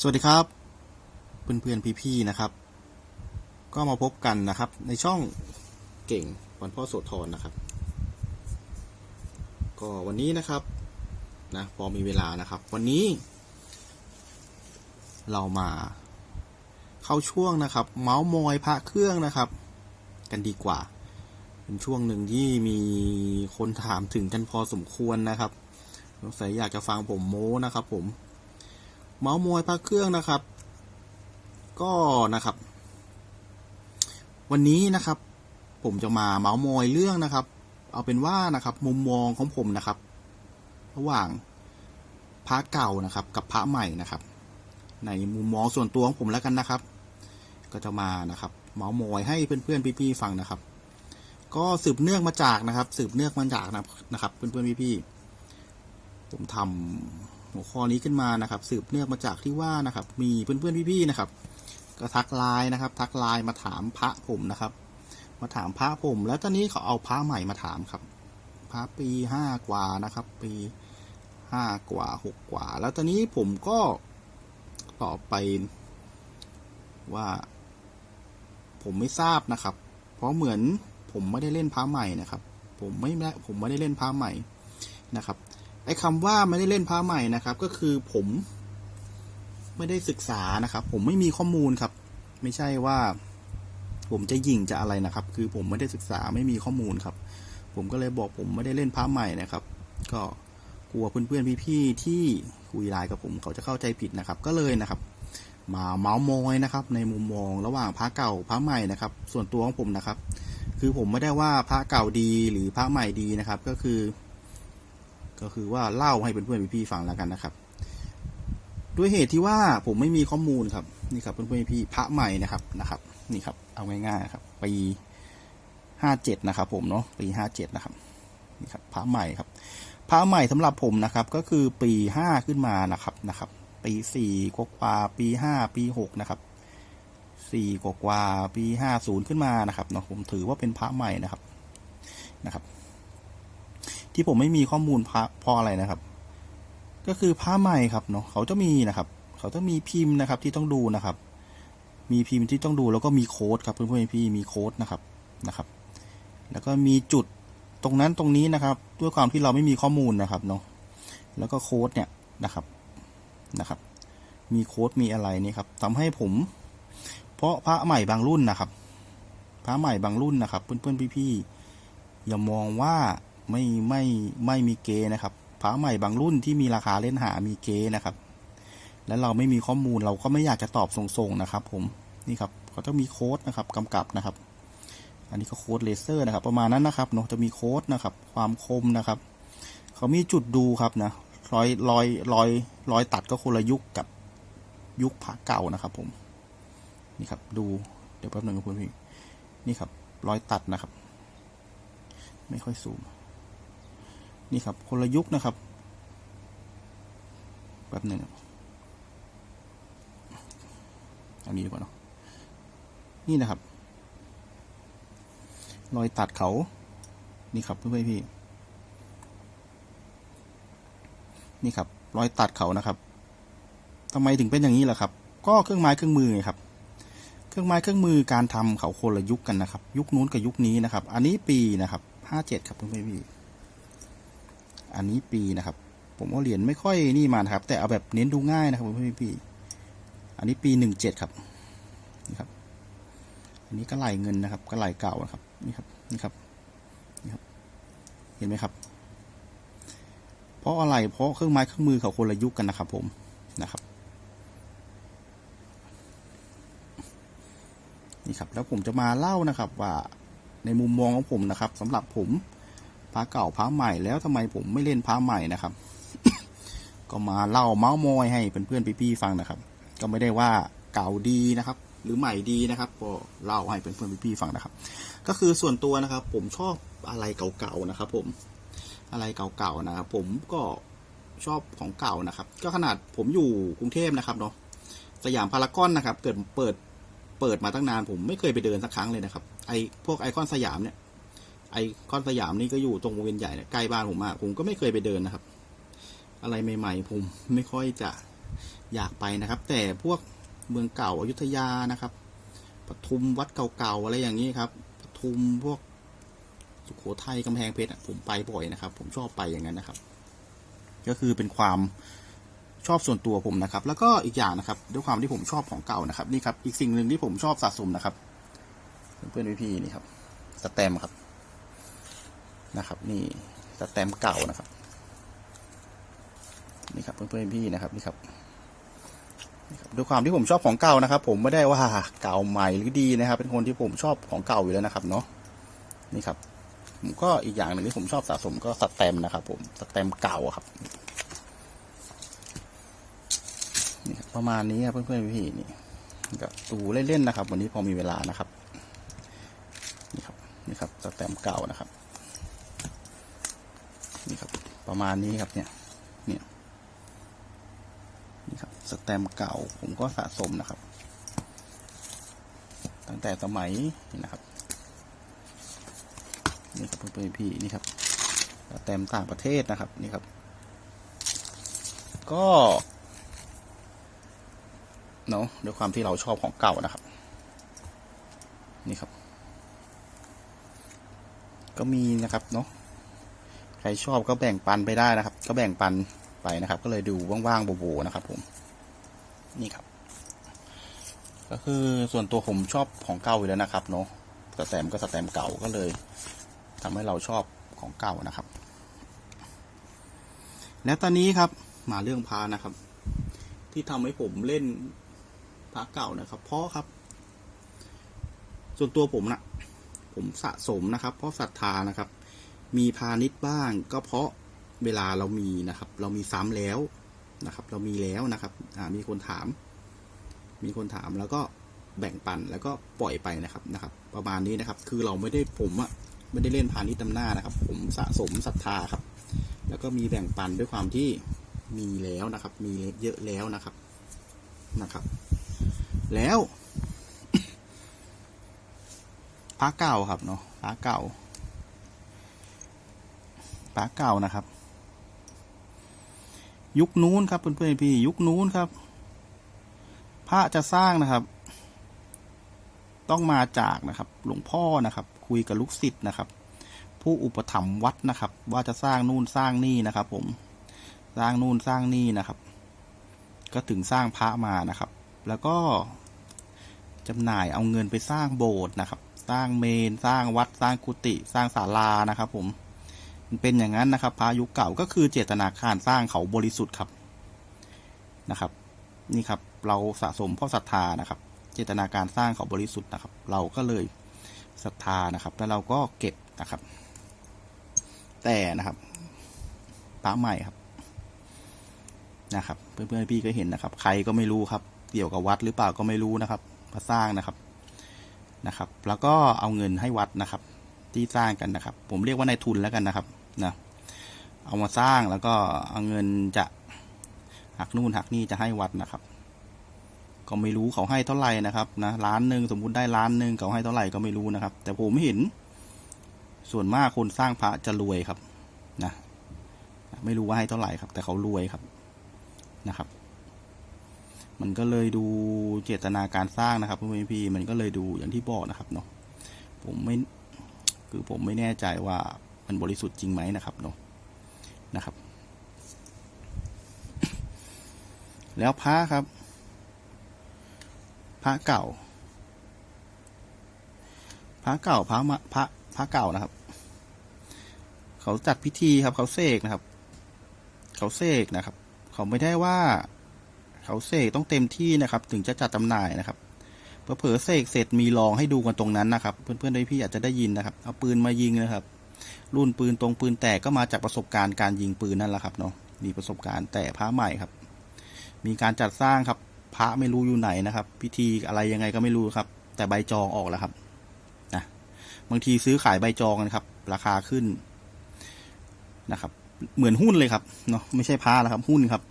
สวัสดีครับ เพื่อนๆพี่ๆนะครับ ก็มาพบกันนะครับ ในช่องเก่งวันพ่อโสธรนะครับ ก็วันนี้นะครับนะพอมีเวลานะครับ วันนี้ เรามา เข้าช่วงนะครับ เมาส์มอยพระเครื่องนะครับ กันดีกว่า เป็นช่วงหนึ่งที่มีคนถามถึงกันพอสมควรนะครับสงสัยอยากจะฟังผมโม้นะครับ ผม เมาส์มอยพระเครื่องนะครับ ก็นะครับ วันนี้นะครับ ผมจะมาเมาส์มอยเรื่องนะครับ เอาเป็นว่านะครับ มุมมองของผมนะครับ ระหว่างพระเก่านะครับ กับพระใหม่นะครับ ในมุมมองส่วนตัวของผมแล้วกันนะครับ ก็จะมานะครับ เมาส์มอยให้เพื่อนๆพี่ๆฟังนะครับ ก็สืบเนื่องมาจากนะครับ สืบเนื่องมาจากนะครับ เพื่อนๆพี่ๆผมทำ หัวข้อนี้ขึ้นมานะครับ สืบเนื่องมาจากที่ว่านะครับ มีเพื่อนๆพี่ๆนะครับ ก็ทักไลน์นะครับ ทักไลน์มาถามพระผมนะครับ มาถามพระผม แล้วตอนนี้เขาเอาพระใหม่มาถามครับ พระปีห้ากว่านะครับ ปีห้ากว่าหกกว่า แล้วตอนนี้ผมก็ตอบไปว่า ผมไม่ทราบนะครับ เพราะเหมือนผมไม่ได้เล่นพระใหม่นะครับ ผมไม่ผมไม่ได้เล่นพระใหม่นะครับ ไอ้คำว่าไม่ได้เล่นพระใหม่นะครับ ก็คือผมไม่ได้ศึกษานะครับ ผมไม่มีข้อมูลครับ ไม่ใช่ว่า ผมจะยิงจะอะไรนะครับ คือผมไม่ได้ศึกษาไม่มีข้อมูลครับ ผมก็เลยบอกผมไม่ได้เล่นพระใหม่นะครับ ก็กลัวเพื่อนๆพี่ๆที่คุยไลน์กับผมเขาจะเข้าใจผิดนะครับ ก็เลยนะครับ มาเมาส์มอยนะครับ ในมุมมองระหว่างพระเก่าพระใหม่นะครับ ส่วนตัวของผมนะครับ คือผมไม่ได้ว่าพระเก่าดีหรือพระใหม่ดีนะครับ ก็คือ ก็คือว่าเล่าให้เพื่อนๆพี่ๆฟังแล้วกันนะครับ ด้วยเหตุที่ว่าผมไม่มีข้อมูลครับนี่ครับเพื่อนๆพี่พระใหม่นะครับนะครับ นี่ครับ เอาง่ายๆครับปีห้าเจ็ดนะครับ ผมเนาะปีห้าเจ็ดนะครับนี่ครับพระใหม่ครับพระใหม่สำหรับผมนะครับ ก็คือปีห้าขึ้นมานะครับนะครับ ปีสี่กว่าปีห้าปีหกนะครับสี่กว่าปีห้าศูนย์ขึ้นมานะครับเนาะผมถือว่าเป็นพระใหม่นะครับนะครับ ที่ผมไม่มีข้อมูลพระพราะอะไรนะครับ ก็คือพระใหม่ครับเนาะเขาจะมีนะครับ เขาจะมีพิมพ์นะครับที่ต้องดูนะครับ มีพิมพ์ที่ต้องดูแล้วก็มีโค้ดครับเพื่อนๆพี่มีโค้ดนะครับนะครับ แล้วก็มีจุดตรงนั้นตรงนี้นะครับ ด้วยความที่เราไม่มีข้อมูลนะครับเนาะแล้วก็โค้ดเนี่ยนะครับนะครับ มีโค้ดมีอะไรนี่ครับทำให้ผม เพราะพระใหม่บางรุ่นนะครับ พระใหม่บางรุ่นนะครับ เพื่อนๆพี่ๆอย่ามองว่า ไม่ไม่ไม่มีเกย์นะครับพระใหม่บางรุ่นที่มีราคาเล่นหามีเกย์นะครับ แล้วเราไม่มีข้อมูลเราก็ไม่อยากจะตอบส่งๆนะครับ ผมนี่ครับเขาต้องมีโค้ดนะครับกำกับนะครับ อันนี้ก็โค้ดเลเซอร์นะครับ ประมาณนั้นนะครับเนาะจะมีโค้ดนะครับ ความคมนะครับเขามีจุดดูครับนะรอยรอยรอยรอยตัดก็คนละยุคกับยุคผาเก่านะครับ ผม นี่ครับ ดูเดี๋ยวแป๊บหนึ่งครับคุณพี่นี่ครับ รอยตัดนะครับ ไม่ค่อยสูง นี่ครับ คนละยุคนะครับแป๊บหนึ่งอันนี้ดีกว่าเนาะนี่นะครับ รอยตัดเขา นี่ครับเพื่อนพี่ นี่ครับ รอยตัดเขานะครับทำไมถึงเป็นอย่างนี้ล่ะครับ ก็เครื่องไม้เครื่องมือไงครับ เครื่องไม้เครื่องมือการทำเขาคนละยุคกันนะครับ ยุคนู้นกับยุคนี้นะครับ อันนี้ปีนะครับห้าเจ็ดครับเพื่อนพี่ อันนี้ปีนะครับ ผมเอาเหรียญไม่ค่อยนี่มานะครับ แต่เอาแบบเน้นดูง่ายนะครับพื่ๆพี่อันนี้ปีหนึ่งเจ็ดครับนี่ครับ อันนี้ก็ไหลเงินนะครับ ก็ไหลเก่านะครับนี่ครับนี่ครับนี่ครับ เห็นไหมครับ เพราะอะไรเพราะเครื่องไม้เครื่องมือเขาคนละยุคกันนะครับผมนะครับนี่ครับแล้วผมจะมาเล่านะครับว่าในมุมมองของผมนะครับสำหรับผม พระเก่าพระใหม่แล้วทำไมผมไม่เล่นพระใหม่นะครับ ก็มาเล่าเมาส์มอยให้เพื่อนๆพี่ๆฟังนะครับ ก็ไม่ได้ว่าเก่าดีนะครับ หรือใหม่ดีนะครับก็เล่าให้เพื่อนๆพี่ๆฟังนะครับ ก็คือส่วนตัวนะครับ ผมชอบอะไรเก่าๆนะครับ ผมอะไรเก่าๆนะครับผมก็ชอบของเก่านะครับ ก็ขนาดผมอยู่กรุงเทพนะครับเนาะสยามพารากอนนะครับ เกิดเปิดเปิดมาตั้งนานผมไม่เคยไปเดินสักครั้งเลยนะครับ ไอพวกไอคอนสยามเนี่ย ไอคอนสยามนี่ก็อยู่ตรงวงเวียนใหญ่เนี่ยใกล้บ้านผมมากผมก็ไม่เคยไปเดินนะครับ อะไรใหม่ๆผมไม่ค่อยจะอยากไปนะครับ แต่พวกเมืองเก่าอายุทยานะครับปทุมวัดเก่าๆอะไรอย่างนี้ครับปทุมพวกสุโขทัยกำแพงเพชรผมไปบ่อยนะครับ ผมชอบไปอย่างนั้นนะครับ ก็คือเป็นความชอบส่วนตัวผมนะครับ แล้วก็อีกอย่างนะครับ ด้วยความที่ผมชอบของเก่านะครับ นี่ครับ อีกสิ่งหนึ่งที่ผมชอบสะสมนะครับ เพื่อนๆพี่ๆนี่ครับ สแตมครับ นะครับ นี่สแตมเก่านะครับ นี่ครับเพื่อนๆพี่นะครับนี่ครับนี่ครับด้วยความที่ผมชอบของเก่านะครับ ผมไม่ได้ว่าเก่าใหม่หรือดีนะครับ เป็นคนที่ผมชอบของเก่าอยู่แล้วนะครับ เนาะนี่ครับ ผมก็อีกอย่างหนึ่งที่ผมชอบสะสมก็สแตมนะครับ ผมสแตมเก่าครับนี่ครับประมาณนี้ครับเพื่อนๆพี่นี่ก็ดูเล่นๆนะครับ วันนี้พอมีเวลานะครับ นี่ครับนี่ครับสแตมเก่านะครับ ประมาณนี้ครับเนี่ย เนี่ย นี่ครับสแตมเก่าผมก็สะสมนะครับ ตั้งแต่สมัยนี่นะครับ นี่ครับเพื่อนๆพี่นี่ครับสแตมต่างประเทศนะครับ นี่ครับ ก็เนาะด้วยความที่เราชอบของเก่านะครับ นี่ครับ ก็มีนะครับเนาะ ใครชอบก็แบ่งปันไปได้นะครับ ก็แบ่งปันไปนะครับ ก็เลยดูว่างๆโบๆนะครับ ผม นี่ครับ ก็คือส่วนตัวผมชอบของเก่าอยู่แล้วนะครับ เนาะสแตมก็สแตมเก่าก็เลยทำให้เราชอบของเก่านะครับ แล้วตอนนี้ครับมาเรื่องพานะครับ ที่ทำให้ผมเล่นพาเก่านะครับ เพราะครับ ส่วนตัวผมนะผมสะสมนะครับ เพราะศรัทธานะครับ มีพาณิชย์บ้าง ก็เพราะเวลาเรามีนะครับ เรามีซ้ำแล้วนะครับ เรามีแล้วนะครับมีคนถาม มีคนถามแล้วก็แบ่งปันแล้วก็ปล่อยไปนะครับนะครับ ประมาณนี้นะครับ คือเราไม่ได้ผมอะไม่ได้เล่นพาณิชย์นำหน้านะครับ ผมสะสมศรัทธาครับ แล้วก็มีแบ่งปันด้วยความที่มีแล้วนะครับ มีเยอะแล้วนะครับนะครับ แล้วพระเก่าครับเนาะพระเก่า พระเก่านะครับ ยุคนู้นครับเพื่อนๆพี่ยุคนู้นครับ พระจะสร้างนะครับ ต้องมาจากนะครับ หลวงพ่อนะครับ คุยกับลูกศิษย์นะครับ ผู้อุปถัมภ์วัดนะครับ ว่าจะสร้างนู่นสร้างนี่นะครับ ผมสร้างนู่นสร้างนี่นะครับ ก็ถึงสร้างพระมานะครับ แล้วก็จำหน่ายเอาเงินไปสร้างโบสถ์นะครับ สร้างเมน สร้างวัด สร้างกุฏิ สร้างศาลานะครับผม เป็นอย่างนั้นนะครับพระยุเก่าก็คือเจตนาการสร้างเขาบริสุทธิ์ครับนะครับ นี่ครับ เราสะสมเพราะศรัทธานะครับ เจตนาการสร้างเขาบริสุทธิ์นะครับ เราก็เลยศรัทธานะครับ แล้วเราก็เก็บนะครับ แต่นะครับพระใหม่ครับนะครับ เพื่อนๆพี่ก็เห็นนะครับ ใครก็ไม่รู้ครับ เกี่ยวกับวัดหรือเปล่าก็ไม่รู้นะครับมาสร้างนะครับนะครับ แล้วก็เอาเงินให้วัดนะครับ ที่สร้างกันนะครับ ผมเรียกว่านายทุนแล้วกันนะครับ นะเอามาสร้างแล้วก็เอาเงินจะหักนู่นหักนี่จะให้วัดนะครับ ก็ไม่รู้เขาให้เท่าไหร่นะครับนะล้านหนึ่งสมมุติได้ล้านหนึ่งเขาให้เท่าไหร่ก็ไม่รู้นะครับ แต่ผมเห็น ส่วนมากคนสร้างพระจะรวยครับนะไม่รู้ว่าให้เท่าไหร่ครับ แต่เขารวยครับนะครับ มันก็เลยดูเจตนาการสร้างนะครับพื่พี่มันก็เลยดูอย่างที่บอกนะครับเนาะผมไม่คือผมไม่แน่ใจว่า มันบริสุทธิ์จริงไหมนะครับเนาะนะครับ แล้วพระครับ พระเก่า พระเก่าพระมาพระพระเก่านะครับ เขาจัดพิธีครับ เขาเสกนะครับ เขาเสกนะครับ เขาไม่ได้ว่า เขาเสกต้องเต็มที่นะครับ ถึงจะจัดจำหน่ายนะครับเผลอเสกเสร็จมีลองให้ดูกันตรงนั้นนะครับ เพื่อนๆด้วยพี่อาจจะได้ยินนะครับ เอาปืนมายิงนะครับ รุ่นปืนตรงปืนแตกก็มาจากประสบการณ์การยิงปืนนั่นแหละครับเนาะมีประสบการณ์แต่พระใหม่ครับ มีการจัดสร้างครับพระไม่รู้อยู่ไหนนะครับ พิธีอะไรยังไงก็ไม่รู้ครับ แต่ใบจองออกแล้วครับนะบางทีซื้อขายใบจองนะครับ ราคาขึ้นนะครับ เหมือนหุ้นเลยครับเนาะไม่ใช่พระแล้วครับ หุ้นครับ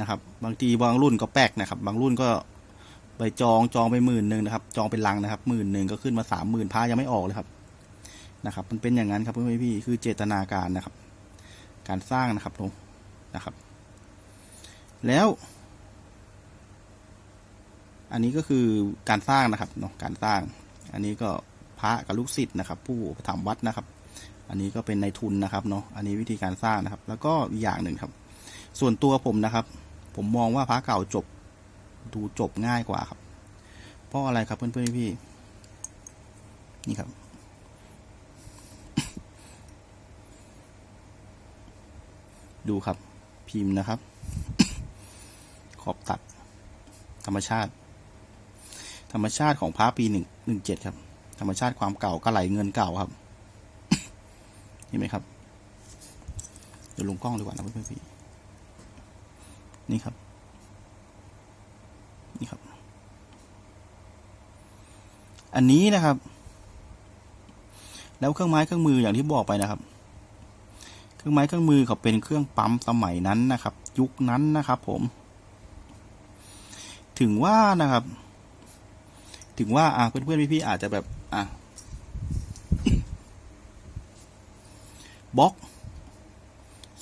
นะครับ บางทีบางรุ่นก็แปลกนะครับ บางรุ่นก็ใบจองจองไปหมื่นหนึ่งนะครับ จองเป็นลังนะครับหมื่นหนึ่งก็ขึ้นมาสามหมื่นพระยังไม่ออกเลยครับ นะครับ มันเป็นอย่างนั้นครับเพื่อนพี่คือเจตนาการนะครับ การสร้างนะครับลงนะครับ แล้ว อันนี้ก็คือการสร้างนะครับเนาะการสร้าง อันนี้ก็พระกับลูกศิษย์นะครับ ผู้อุปถัมวัดนะครับ อันนี้ก็เป็นในทุนนะครับเนาะอันนี้วิธีการสร้างนะครับ แล้วก็อีกอย่างหนึ่งครับ ส่วนตัวผมนะครับ ผมมองว่าพระเก่าจบดูจบง่ายกว่าครับ เพราะอะไรครับเพื่อนๆพี่นี่ครับ ดูครับพิมพ์นะครับ ขอบตัด ธรรมชาติ ธรรมชาติของพระปีหนึ่งหนึ่งเจ็ดครับ ธรรมชาติความเก่าก็ไหลเงินเก่าครับเห็นไหมครับ เดี๋ยวลงกล้องดีกว่านะเพื่อนๆพี่นี่ครับ นี่ครับ อันนี้นะครับ แล้วเครื่องไม้เครื่องมืออย่างที่บอกไปนะครับ เครื่องไม้เครื่องมือเขาเป็นเครื่องปั๊มสมัยนั้นนะครับ ยุคนั้นนะครับผม ถึงว่านะครับ ถึงว่าอะเพื่อนๆพี่ๆอาจจะแบบอะบล็อก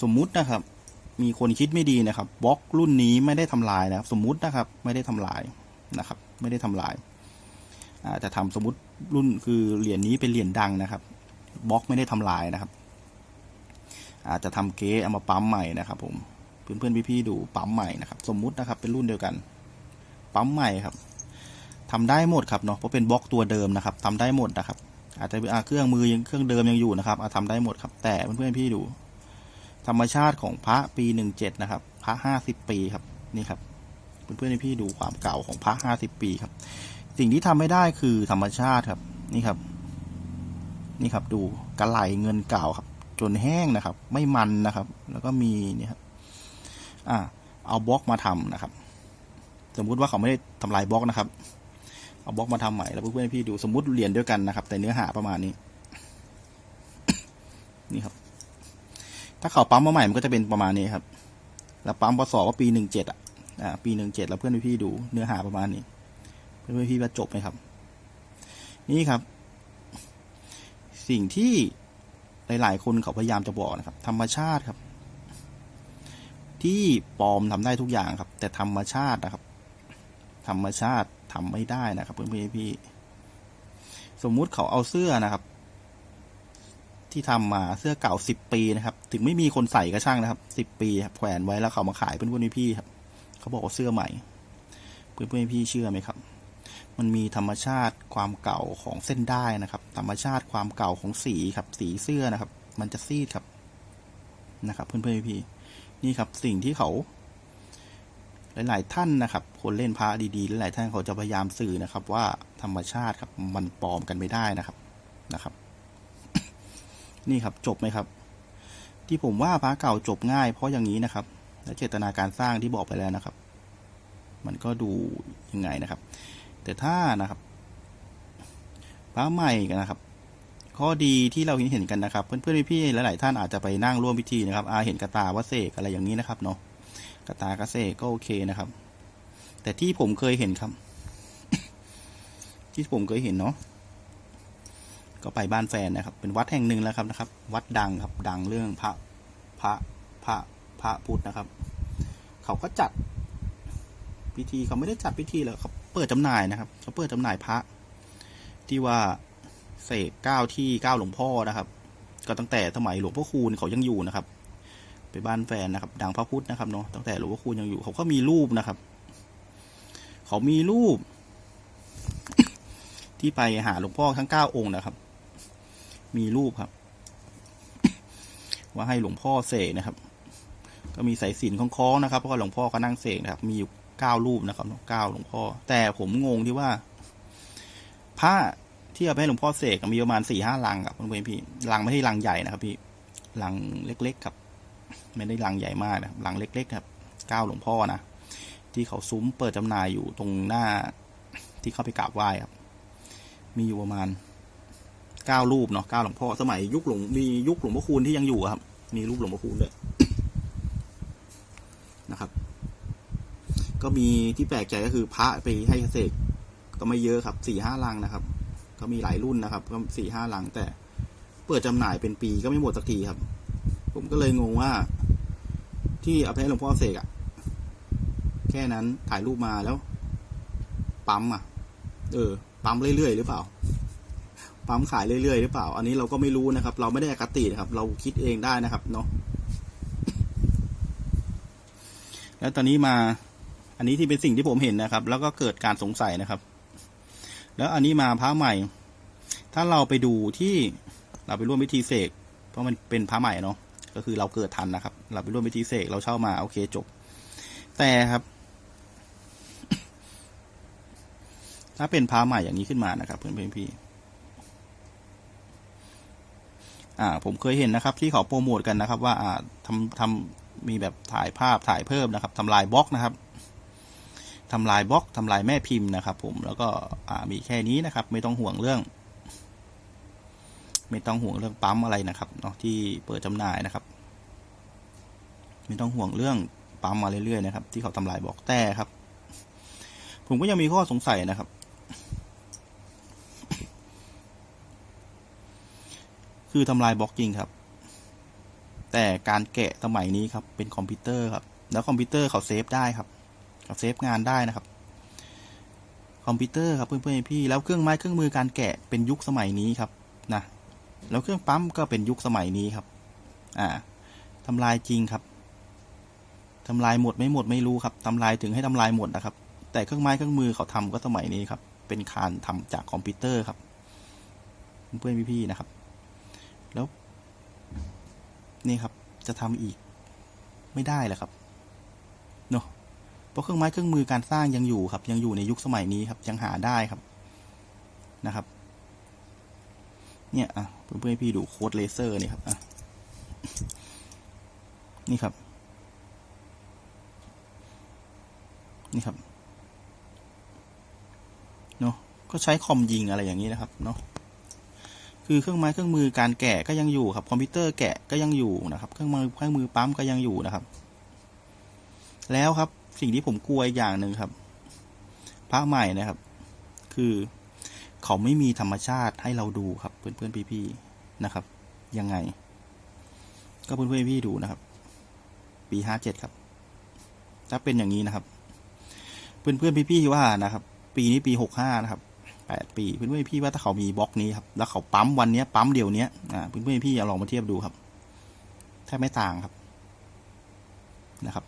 สมมุตินะครับ มีคนคิดไม่ดีนะครับบล็อกรุ่นนี้ไม่ได้ทำลายนะครับ สมมุตินะครับ ไม่ได้ทำลายนะครับ ไม่ได้ทำลายอาจจะทำสมมติรุ่นคือเหรียญนี้เป็นเหรียญดังนะครับบล็อกไม่ได้ทำลายนะครับ อาจจะทำเก๊เอามาปั๊มใหม่นะครับผมเพื่อนเพื่อนๆพี่ๆดูปั๊มใหม่นะครับ สมมุตินะครับเป็นรุ่นเดียวกัน ปั๊มใหม่ครับทำได้หมดครับเนาะเพราะเป็นบล็อกตัวเดิมนะครับทำได้หมดนะครับ อาจจะะเครื่องมือยังเครื่องเดิมยังอยู่นะครับอะทำได้หมดครับ แต่เพื่อนๆพี่ดู ธรรมชาติของพระปีหนึ่งเจ็ดนะครับ พระห้าสิบปีครับนี่ครับเพื่อนๆพี่ดูความเก่าของพระห้าสิบปีครับ สิ่งที่ทำไม่ได้คือธรรมชาติครับ นี่ครับ นี่ครับดูกระไหลเงินเก่าครับ จนแห้งนะครับ ไม่มันนะครับ แล้วก็มีเนี่ยครับอ่าเอาบล็อกมาทำนะครับ สมมุติว่าเขาไม่ได้ทำลายบล็อกนะครับ เอาบล็อกมาทำใหม่แล้วเพื่อนๆพี่ดูสมมุติเรียญด้วยกันนะครับ แต่เนื้อหาประมาณนี้ นี่ครับ ถ้าเขาปั๊มมาใหม่มันก็จะเป็นประมาณนี้ครับ แล้วปั๊มปศว่าปีหนึ่งเจ็ดอะปีหนึ่งเจ็ดแล้วเพื่อนพี่ดูเนื้อหาประมาณนี้ เพื่อนพี่ๆว่าจบไหมครับ นี่ครับ สิ่งที่ หลายๆคนเขาพยายามจะบอกนะครับ ธรรมชาติครับ ที่ปลอมทำได้ทุกอย่างครับ แต่ธรรมชาตินะครับ ธรรมชาติทำไม่ได้นะครับเพื่อนพี่สมมุติเขาเอาเสื้อนะครับ ที่ทำมาเสื้อเก่าสิบปีนะครับ ถึงไม่มีคนใส่ก็ช่างนะครับสิบปีครับแขวนไว้แล้วเขามาขายเพื่อนๆพี่ครับ เขาบอกว่าเสื้อใหม่ เพื่อนๆพี่เชื่อไหมครับ มันมีธรรมชาติความเก่าของเส้นได้นะครับ ธรรมชาติความเก่าของสีครับ สีเสื้อนะครับ มันจะซีดครับนะครับเพื่อนๆพี่นี่ครับสิ่งที่เขา หลาย ๆ ท่านนะครับ คนเล่นพระดีๆหลายๆท่านเขาจะพยายามสื่อนะครับ ว่าธรรมชาติครับ มันปลอมกันไม่ได้นะครับนะครับ นี่ครับจบไหมครับ ที่ผมว่าพระเก่าจบง่าย เพราะอย่างนี้นะครับ และเจตนาการสร้างที่บอกไปแล้วนะครับ มันก็ดูยังไงนะครับ แต่ถ้านะครับพระใหม่กันนะครับ ข้อดีที่เราเห็นเห็นกันนะครับ เพื่อนๆพี่ๆหลายๆท่านอาจจะไปนั่งร่วมพิธีนะครับอาเห็นกระตาวาเสกอะไรอย่างนี้นะครับเนาะกระตากระเสกก็โอเคนะครับ แต่ที่ผมเคยเห็นครับ ที่ผมเคยเห็นเนาะก็ไปบ้านแฟนนะครับ เป็นวัดแห่งหนึ่งแล้วครับนะครับ วัดดังครับ ดังเรื่องพระพระพระพระพุทธนะครับ เขาก็จัดพิธีเขาไม่ได้จัดพิธีหรอกเขา เปิดจำหน่ายนะครับเขาเปิดจำหน่ายพระที่ว่าเสกเก้าที่เก้าหลวงพ่อนะครับ ก็ตั้งแต่สมัยหลวงพ่อคูณเขายังอยู่นะครับ ไปบ้านแฟนนะครับ ดังพระพุทธนะครับเนาะตั้งแต่หลวงพ่อคูณยังอยู่เขาก็มีรูปนะครับ เขามีรูป ที่ไปหาหลวงพ่อทั้งเก้าองค์นะครับ มีรูปครับ ว่าให้หลวงพ่อเสกนะครับ ก็มีสายสิญจนคล้องๆนะครับเพราะว่าหลวงพ่อก็นั่งเสกนะครับ มีอยู่ เก้ารูปนะครับเก้าหลวงพ่อ แต่ผมงงที่ว่าผ้าที่เอาไปให้หลวงพ่อเสกมีประมาณสี่ห้าลังครับเพื่อนพี่ลังไม่ใช่ลังใหญ่นะครับ พี่ลังเล็กๆครับ ไม่ได้ลังใหญ่มากนะลังเล็ก ๆ ครับเก้าหลวงพ่อนะที่เขาซุ้มเปิดจำหน่ายอยู่ตรงหน้าที่เข้าไปกราบไหว้ครับ มีอยู่ประมาณเก้ารูปเนาะเก้าหลวงพ่อสมัยยุคหลวงมียุคหลวงพ่อคูณที่ยังอยู่ครับ มีรูปหลวงพ่อคูณด้วย นะครับ ก็มีที่แปลกใจก็คือพระไปให้เสกก็ไม่เยอะครับสี่ห้าลังนะครับ ก็มีหลายรุ่นนะครับ ก็สี่ห้าลังแต่เปิดจำหน่ายเป็นปีก็ไม่หมดสักทีครับ ผมก็เลยงงว่า ที่เอาไปให้หลวงพ่อเสกอะแค่นั้นถ่ายรูปมาแล้วปั๊มอะเออปั๊มเรื่อยๆหรือเปล่าปั๊มขายเรื่อยๆหรือเปล่า อันนี้เราก็ไม่รู้นะครับ เราไม่ได้อคตินะครับ เราคิดเองได้นะครับเนาะแล้วตอนนี้มา อันนี้ที่เป็นสิ่งที่ผมเห็นนะครับ แล้วก็เกิดการสงสัยนะครับ แล้วอันนี้มาพระใหม่ ถ้าเราไปดูที่เราไปร่วมพิธีเสก เพราะมันเป็นพระใหม่เนาะ ก็คือเราเกิดทันนะครับ เราไปร่วมพิธีเสก เราเช่ามา โอเคจบ แต่ครับ ถ้าเป็นพระใหม่อย่างนี้ขึ้นมานะครับ เพื่อนเพื่อนพี่อ่าผมเคยเห็นนะครับ ที่เขาโปรโมทกันนะครับ ว่าอ่าทำทำมีแบบถ่ายภาพถ่ายเพิ่มนะครับทำลายบล็อกนะครับ ทำลายบล็อกทำลายแม่พิมพ์นะครับผมแล้วก็มีแค่นี้นะครับ ไม่ต้องห่วงเรื่อง ไม่ต้องห่วงเรื่องปั๊มอะไรนะครับเนาะที่เปิดจำหน่ายนะครับ ไม่ต้องห่วงเรื่องปั๊มมาเรื่อยๆนะครับ ที่เขาทำลายบล็อกแต่ครับ ผมก็ยังมีข้อสงสัยนะครับ คือทำลายบล็อกจริงครับ แต่การแกะสมัยนี้ครับเป็นคอมพิวเตอร์ครับ แล้วคอมพิวเตอร์เขาเซฟได้ครับ เซฟงานได้นะครับ คอมพิวเตอร์ครับเพื่อนๆพี่แล้วเครื่องไม้เครื่องมือการแกะเป็นยุคสมัยนี้ครับนะแล้วเครื่องปั๊มก็เป็นยุคสมัยนี้ครับ อ่าทำลายจริงครับทำลายหมดไม่หมดไม่รู้ครับทำลายถึงให้ทำลายหมดนะครับ แต่เครื่องไม้เครื่องมือเขาทำก็สมัยนี้ครับ เป็นคานทำจากคอมพิวเตอร์ครับ เพื่อนๆพี่ๆนะครับ แล้ว นี่ครับ จะทำอีกไม่ได้แหละครับ เพราะเครื่องไม้เครื่องมือการสร้างยังอยู่ครับ ยังอยู่ในยุคสมัยนี้ครับ ยังหาได้ครับนะครับ เนี่ยอะเพื่อนๆพี่ดูโค้ดเลเซอร์นี่ครับอะนี่ครับ นี่ครับเนาะก็ใช้คอมยิงอะไรอย่างนี้นะครับเนาะคือเครื่องไม้เครื่องมือการแกะก็ยังอยู่ครับ คอมพิวเตอร์แกะก็ยังอยู่นะครับ เครื่องมือเครื่องมือปั๊มก็ยังอยู่นะครับ แล้วครับ สิ่งที่ผมกลัวอีกอย่างหนึ่งครับ พระใหม่นะครับ คือเขาไม่มีธรรมชาติให้เราดูครับ เพื่อนๆพี่ๆนะครับ ยังไง ก็เพื่อนๆพี่ดูนะครับ ปีห้าเจ็ดครับ ถ้าเป็นอย่างนี้นะครับ เพื่อนๆพี่ๆว่านะครับ ปีนี้ปีหกห้านะครับแปดปีเพื่อนๆพี่ว่าถ้าเขามีบล็อกนี้ครับ แล้วเขาปั๊มวันเนี้ยปั๊มเดี๋ยวเนี้ยอ่าเพื่อนๆพี่ลองมาเทียบดูครับแทบไม่ต่างครับนะครับ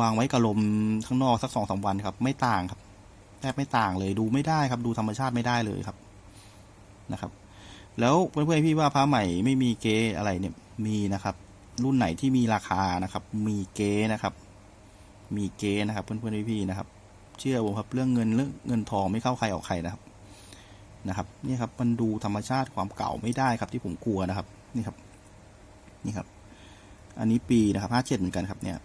วางไว้กับลมข้างนอกสักสองสามวันครับ ไม่ต่างครับแทบไม่ต่างเลยดูไม่ได้ครับ ดูธรรมชาติไม่ได้เลยครับนะครับ แล้วเพื่อนๆพี่ว่าพระใหม่ไม่มีเกอะไรเนี่ยมีนะครับ รุ่นไหนที่มีราคานะครับ มีเกนะครับ มีเกนะครับ เพื่อนๆพี่ๆนะครับ เชื่อผมครับเรื่องเงินเรื่องเงินทองไม่เข้าใครออกใครนะครับนะครับนี่ครับมันดูธรรมชาติความเก่าไม่ได้ครับ ที่ผมกลัวนะครับ นี่ครับ นี่ครับ อันนี้ปีนะครับห้าเจ็ดเหมือนกันครับเนี่ย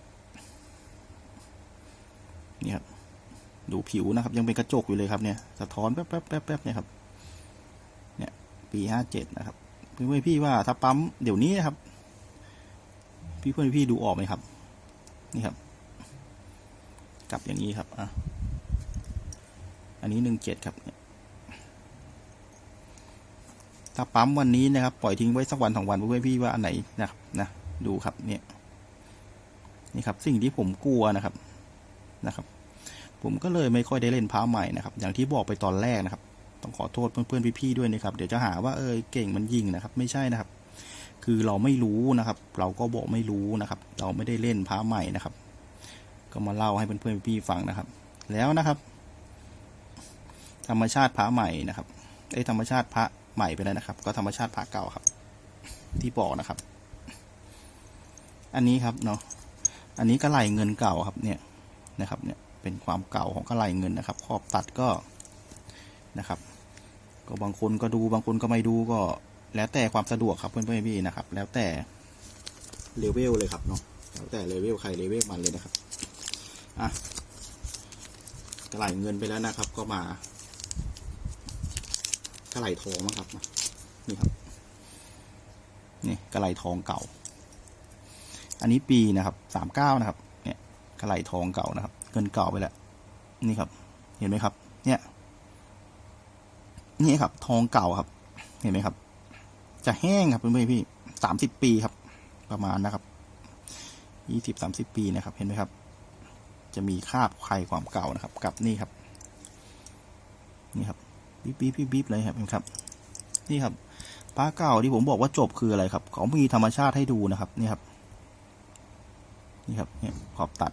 นี่ครับดูผิวนะครับ ยังเป็นกระจกอยู่เลยครับเนี่ยสะท้อนแป๊บแป๊บแป๊บแป๊บเนี่ยครับ เนี่ย ปีห้าเจ็ดนะครับเพื่อนพี่ว่าถ้าปั๊มเดี๋ยวนี้นะครับ พี่เพื่อนพี่ดูออกไหมครับ นี่ครับ กลับอย่างนี้ครับอะอันนี้หนึ่งเจ็ดครับเนี่ยถ้าปั๊มวันนี้นะครับ ปล่อยทิ้งไว้สักวันสองวันเพื่อนพี่ว่าอันไหนนะครับนะดูครับเนี่ยนี่ครับ สิ่งที่ผมกลัวนะครับ นะครับ ผมก็เลยไม่ค่อยได้เล่นพาใหม่นะครับ อย่างที่บอกไปตอนแรกนะครับ ต้องขอโทษเพื่อนๆพี่ๆด้วยนะครับ เดี๋ยวจะหาว่าเออเก่งมันยิงนะครับ ไม่ใช่นะครับ คือเราไม่รู้นะครับ เราก็บอกไม่รู้นะครับ เราไม่ได้เล่นพาใหม่นะครับ ก็มาเล่าให้เพื่อนๆพี่ๆฟังนะครับ แล้วนะครับ ธรรมชาติพระใหม่นะครับไอ้ธรรมชาติพระใหม่ไปแล้วนะครับ ก็ธรรมชาติพระเก่าครับ ที่บอกนะครับ อันนี้ครับเนาะอันนี้ก็ไหลเงินเก่าครับเนี่ย นะครับเนี่ยเป็นความเก่าของกระไหลเงินนะครับ ขอบตัดก็นะครับ ก็บางคนก็ดูบางคนก็ไม่ดูก็แล้วแต่ความสะดวกครับเพื่อนๆพี่นะครับ แล้วแต่เลเวลเลยครับเนาะแล้วแต่เลเวลใครเลเวลมันเลยนะครับอะกระไหลเงินไปแล้วนะครับ ก็มากระไหลทองนะครับนี่ครับนี่กระไหลทองเก่า อันนี้ปีนะครับสามเก้านะครับ กระไหลทองเก่านะครับ เงินเก่าไปแล้ว นี่ครับ เห็นไหมครับ เนี่ย นี่ครับ ทองเก่าครับ เห็นไหมครับ จะแห้งครับเพื่อนๆพี่สามสิบปีครับ ประมาณนะครับยี่สิบสามสิบปีนะครับ เห็นไหมครับ จะมีคราบไข่ความเก่านะครับ กับนี่ครับ นี่ครับบีบบีบบีบบีบเลยครับเห็นไหมครับ นี่ครับพระเก่าที่ผมบอกว่าจบคืออะไรครับ เขามีธรรมชาติให้ดูนะครับ นี่ครับ นี่ครับเนี่ยขอบตัด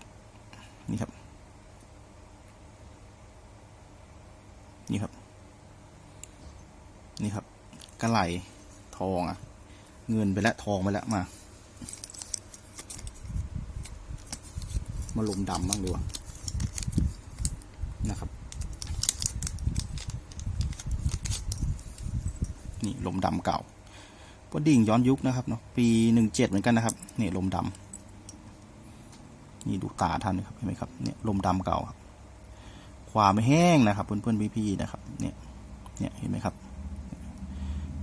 นี่ครับ นี่ครับ นี่ครับกระไหลทองอะ เงินไปแล้วทองไปแล้วมา มาลมดำบ้างดีกว่านะครับ นี่ลมดำเก่าก็ดิ่งย้อนยุคนะครับเนาะปีหนึ่งเจ็ดเหมือนกันนะครับ นี่ลมดำ นี่ดูตาท่านนะครับเห็นไหมครับเนี่ยลมดำเก่าครับความไม่แห้งนะครับ เพื่อนๆพี่ๆนะครับ เนี่ยเนี่ยเห็นไหมครับ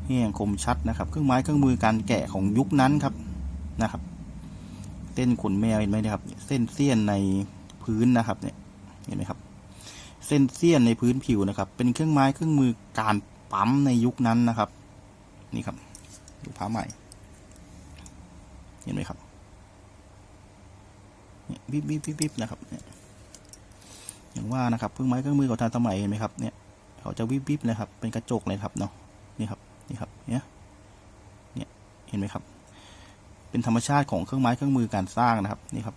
แห้งคมชัดนะครับ เครื่องไม้เครื่องมือการแกะของยุคนั้นครับนะครับ เส้นขนแมวเห็นไหมนะครับ เส้นเสี้ยนในพื้นนะครับ เนี่ยเห็นไหมครับ เส้นเสี้ยนในพื้นผิวนะครับ เป็นเครื่องไม้เครื่องมือการปั๊มในยุคนั้นนะครับ นี่ครับ ดูผ้าใหม่ เห็นไหมครับ เนี่ยบิบบิบบิบบิบนะครับเนี่ยอย่างว่านะครับเครื่องไม้เครื่องมือของทันสมัยเห็นไหมครับเนี่ยเขาจะวิบวิบนะครับ เป็นกระจกเลยครับเนาะนี่ครับนี่ครับเนี่ยเนี่ยเห็นไหมครับ เป็นธรรมชาติของเครื่องไม้เครื่องมือการสร้างนะครับนี่ครับ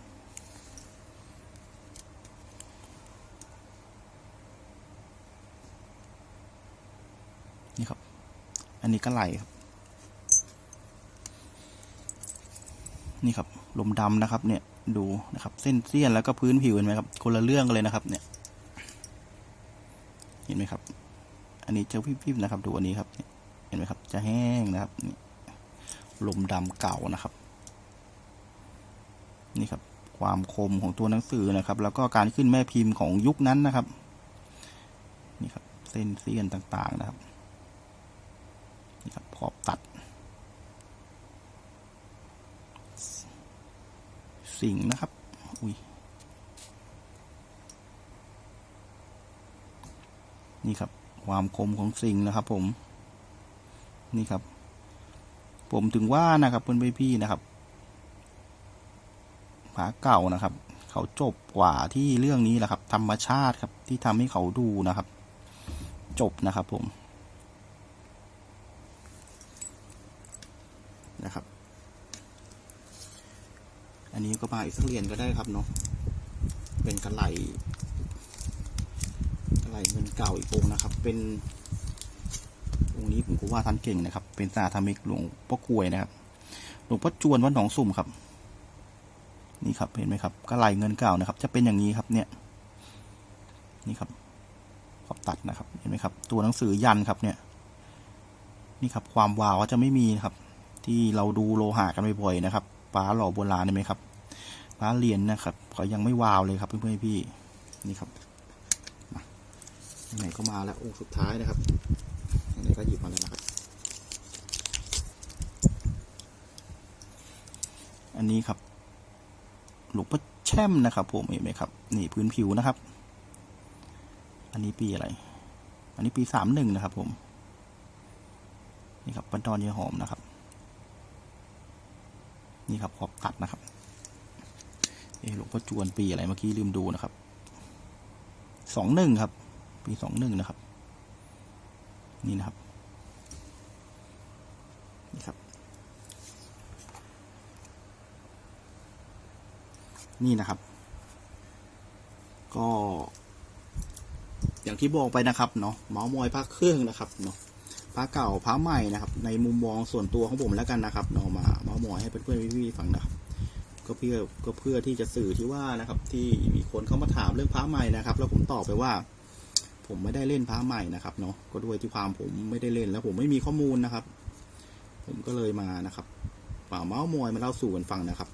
นี่ครับ อันนี้ก็ไหลครับ นี่ครับ ลมดำนะครับเนี่ย ดูนะครับ เส้นเสี้ยนแล้วก็พื้นผิวเห็นไหมครับ คนละเรื่องกันเลยนะครับ เนี่ย เห็นไหมครับ อันนี้จะพิบๆนะครับ ดูอันนี้ครับเนี่ยเห็นไหมครับ จะแห้งนะครับนี่ลมดำเก่านะครับ นี่ครับ ความคมของตัวหนังสือนะครับ แล้วก็การขึ้นแม่พิมพ์ของยุคนั้นนะครับ นี่ครับ เส้นเสี้ยนต่างๆนะครับ นี่ครับขอบตัด สิ่งนะครับ อุ้ย นี่ครับ ความคมของสิ่งนะครับผม นี่ครับ ผมถึงว่านะครับเพื่อนพี่นะครับผาเก่านะครับ เขาจบกว่าที่เรื่องนี้แหละครับ ธรรมชาติครับที่ทำให้เขาดูนะครับ จบนะครับผมนะครับ อันนี้ก็มาอีกสักเหรียญก็ได้ครับเนาะ เป็นกระไหลกระไหลเงินเก่าอีกองนะครับ เป็นองค์นี้ผมก็ว่าท่านเก่งนะครับ เป็นสาธมิกหลวงพ่อกลวยนะครับ หลวงพ่อจวนวัดหนองสุ่มครับ นี่ครับเห็นไหมครับกระไหลเงินเก่านะครับ จะเป็นอย่างนี้ครับเนี่ย นี่ครับขอบตัดนะครับ เห็นไหมครับ ตัวหนังสือยันครับเนี่ย นี่ครับความวาวจะไม่มีนะครับ ที่เราดูโลหะกันบ่อยๆนะครับ ป้าหล่อโบราณเห็นไหมครับป้าเรียญนะครับเขายังไม่วาวเลยครับเพื่อนๆพี่นี่ครับไหนก็มาแล้วองค์สุดท้ายนะครับไหนก็หยิบมาแล้วนะครับ อันนี้ครับ หลวงพ่อแช่มนะครับผมเห็นไหมครับ นี่พื้นผิวนะครับ อันนี้ปีอะไร อันนี้ปีสามหนึ่งนะครับผม นี่ครับปันตอนเยหอมนะครับ นี่ครับขอบตัดนะครับเอหลวงพ่อจวนปีอะไรเมื่อกี้ลืมดูนะครับสองหนึ่งครับ ปีสองหนึ่งนะครับ นี่นะครับนี่ครับ นี่นะครับ ก็ อย่างที่บอกไปนะครับเนาะเมาส์มอยพระเครื่องนะครับเนาะ พระเก่าพระใหม่นะครับ ในมุมมองส่วนตัวของผมแล้วกันนะครับเนามาเมาส์มอยให้เพื่อนๆพี่ๆฟังนะครับ ก็เพื่อก็เพื่อที่จะสื่อที่ว่านะครับ ที่มีคนเข้ามาถามเรื่องพระใหม่นะครับ แล้วผมตอบไปว่า ผมไม่ได้เล่นพระใหม่นะครับเนาะก็ด้วยที่ความผมไม่ได้เล่นแล้วผมไม่มีข้อมูลนะครับ ผมก็เลยมานะครับป่าเมาส์มอยมาเล่าสู่กันฟังนะครับ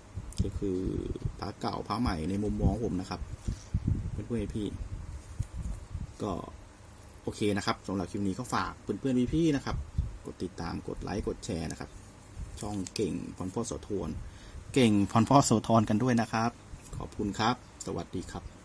ก็คือพระเก่าพระใหม่ในมุมมองผมนะครับเพื่อนๆพี่ก็ โอเคนะครับสำหรับคลิปนี้ก็ฝากเพื่อนๆพี่ๆนะครับ กดติดตามกดไลค์กดแชร์นะครับ ช่องเก่งพรพ่อโสธรเก่งพรพ่อโสธรกันด้วยนะครับ ขอบคุณครับ สวัสดีครับ